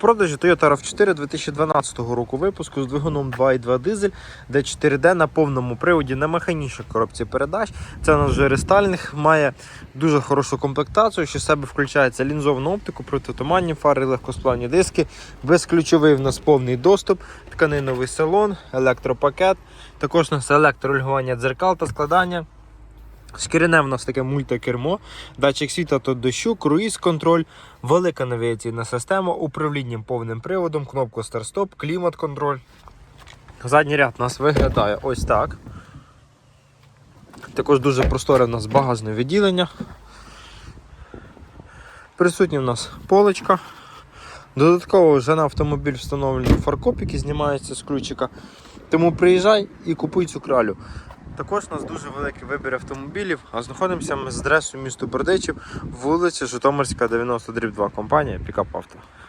продажі Toyota RAV4 2012 року випуску з двигуном 2.2 дизель, де 4D на повному приводі на механічній коробці передач. Це у нас вже рестайлінг, має дуже хорошу комплектацію, що в себе включається лінзовну оптику, протитуманні фари, легкосплавні диски, безключовий в нас повний доступ, тканиновий салон, електропакет. Також у нас електрорегулювання дзеркал та складання. Шкіряне в нас таке мультикермо, датчик світла та дощу, круїз контроль, велика навігаційна система, управлінням повним приводом, кнопку старт-стоп, клімат контроль. Задній ряд у нас виглядає ось так. Також дуже просторе в нас багажне відділення. Присутні в нас поличка. Додатково вже на автомобіль встановлені фаркоп, який знімається з ключика. Тому приїжджай і купуй цю кралю. Також у нас дуже великий вибір автомобілів, а знаходимося ми з адресою місту Бердичів, вулиця Житомирська, 90 2, компанія Пікап Авто.